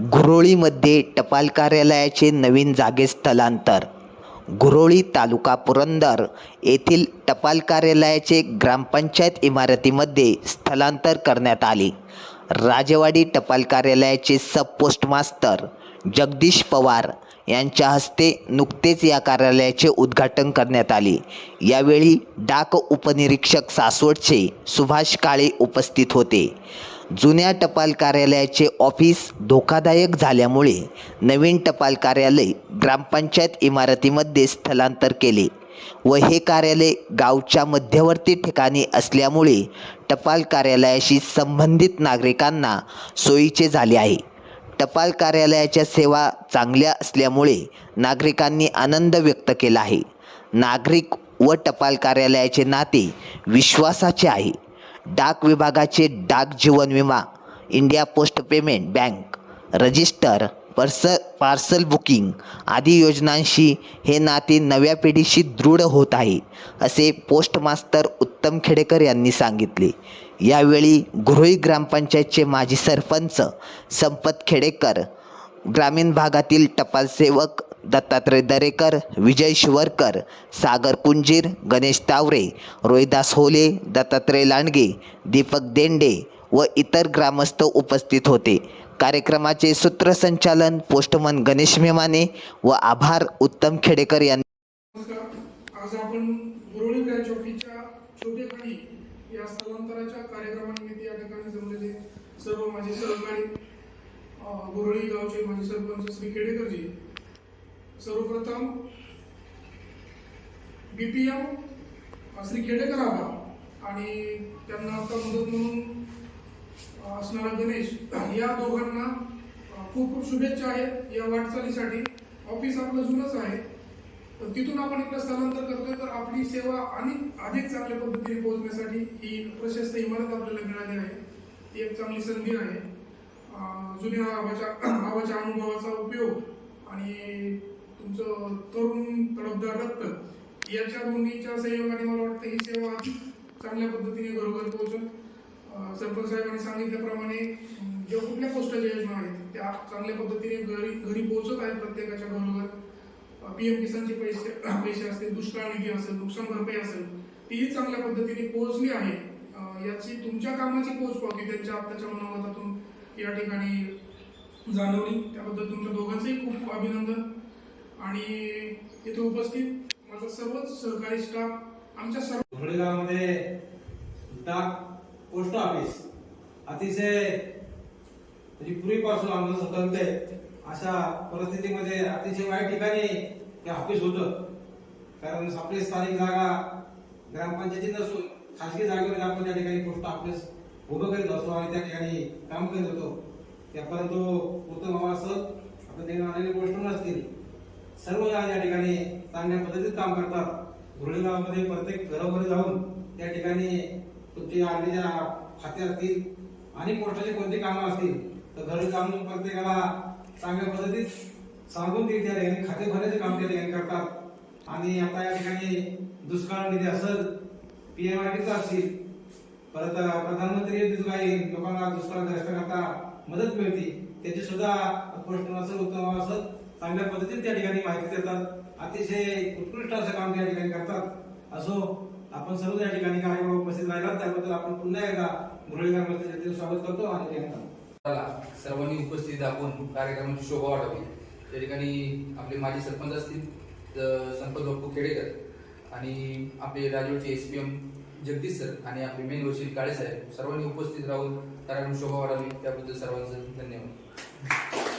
घुरोळीमध्ये टपाल कार्यालयाचे नवीन जागे स्थलांतर. घुरोळी तालुका पुरंदर येथील टपाल कार्यालयाचे ग्रामपंचायत इमारतीमध्ये स्थलांतर करण्यात आले. राजेवाडी टपाल कार्यालयाचे सब पोस्ट मास्तर जगदीश पवार यांच्या हस्ते नुकतेच या कार्यालयाचे उद्घाटन करण्यात आले. यावेळी डाक उपनिरीक्षक सासवडचे सुभाष काळे उपस्थित होते. जुन्या टपाल कार्यालयाचे ऑफिस धोकादायक झाल्यामुळे नवीन टपाल कार्यालय ग्रामपंचायत इमारतीमध्ये स्थलांतर केले व हे कार्यालय गावच्या मध्यवर्ती ठिकाणी असल्यामुळे टपाल कार्यालयाशी संबंधित नागरिकांना सोयीचे झाले आहे. टपाल कार्यालयाच्या सेवा चांगल्या असल्यामुळे नागरिकांनी आनंद व्यक्त केला आहे. नागरिक व टपाल कार्यालयाचे नाते विश्वासाचे आहे. डाक विभागाचे डाक जीवन विमा India post payment bank register purse parcel booking आदी योजनांशी हे नाते नव्या पिढीशी दृढ होत आहे असे पोस्ट मास्तर उत्तम खेडेकर यांनी सांगितले. यावेळी गृही ग्रामपंचायतचे माजी सरपंच संपत खेडेकर ग्रामीण भागातील टपाल सेवक दत्तात्रय दरेकर विजय शिवरकर सागर कुंजीर गणेश तावरे रोहिदास होले दत्तात्रय लांडगे दीपक देंडे व इतर ग्रामस्थ उपस्थित होते. कार्यक्रमाचे सूत्रसंचालन पोस्टमन गणेश मेमाने व आभार उत्तम खेडेकर यांनी आज आपण गुरुळी ब्रँच ऑफिसच्या शोभेखाली या स्थलांतराच्या कार्यक्रमानिमित्त या ठिकाणी जमलेले सर्व माझे सहकारी अं, गावचे माझे सरपंच श्री खेडेकरजी सर्वप्रथम बीपीएम श्री खेडेकर आबा आणि त्यांना आता मदत म्हणून असणारा गणेश या दोघांना खूप खूप शुभेच्छा आहेत या वाटचालीसाठी. ऑफिस आपलं जुनंच आहे. पण तिथून आपण इकडे स्थलांतर करतोय तर आपली सेवा आणि अधिक चांगल्या पद्धतीने पोहोचण्यासाठी ही प्रशस्त इमारत आपल्याला मिळाली आहे. ती एक चांगली संधी आहे. जुन्या आबाच्या आबाच्या अनुभवाचा उपयोग आणि तुमचं तरुण तडफदार रक्त याच्या दोन्हीच्या संयोगाने मला वाटतं ही सेवा चांगल्या पद्धतीने घरोघर पोहोचून सरपंच साहेबांनी सांगितल्याप्रमाणे ज्या कुठल्या पोस्टाच्या योजना आहेत त्या चांगल्या पद्धतीने घरी घरी पोहोचत आहेत प्रत्येकाच्या घरोघर. पीएम किसानचे पैसे पैसे असतील दुष्काळ निधी असेल नुकसान भरपाई असेल तीही चांगल्या पद्धतीने पोहोचली आहे. याची तुमच्या कामाची पोहोच पावती त्यांच्या आत्ताच्या मनोगतातून या ठिकाणी जाणवली. त्याबद्दल तुमच्या दोघांचंही खूप अभिनंदन. आणि तिथे उपस्थित माझा सर्वच सहकारी स्टाफ आमच्या सर्व धुळे गावामध्ये डाक पोस्ट ऑफिस अतिशय म्हणजे पूर्वीपासून आमचं स्वतंत्र आहे. अशा परिस्थितीमध्ये अतिशय वाईट ठिकाणी हे ऑफिस होतं. कारण आपली स्थानिक जागा ग्रामपंचायती नसून खासगी जागेमध्ये आपण त्या ठिकाणी पोस्ट ऑफिस उभं करीत असतो आणि त्या ठिकाणी काम करीत होतो. त्या परंतु उत्तम हवा आता आपण त्यांनी आलेले गोष्ट असतील. सर्व या ठिकाणी चांगल्या पद्धतीत काम करतात. धुळे गावामध्ये प्रत्येक घरोघरी जाऊन त्या ठिकाणी तुमची आणलेल्या खाते असतील आणि पोस्टाची कोणती कामं असतील तर घरी जाऊन प्रत्येकाला चांगल्या पद्धतीत सांगून ते त्या ठिकाणी खाते भरण्याचे काम त्या ठिकाणी करतात. आणि आता या ठिकाणी दुष्काळ निधी असेल पीएम असतील परत प्रधानमंत्री योजनेतून काही लोकांना दुष्काळग्रस्त करता मदत मिळते. त्याची सुद्धा पोस्ट असेल उत्तम असेल चांगल्या पद्धतीने त्या ठिकाणी माहिती देतात. अतिशय उत्कृष्ट असं काम त्या ठिकाणी करतात. असो आपण सर्व या ठिकाणी कार्यक्रम उपस्थित राहिला त्याबद्दल आपण पुन्हा एकदा मुरळीकरांमध्ये स्वागत करतो आणि सर्वांनी उपस्थित आपण कार्यक्रमाची शोभा वाढवली. त्या ठिकाणी आपले माजी सरपंच असतील संपत बापू खेडेकर आणि आपले राजवडचे S P M Jagdish sir आणि आपले मेन वशील काळे साहेब सर्वांनी उपस्थित राहून कार्यक्रम शोभा वाढवली. त्याबद्दल सर्वांचं धन्यवाद.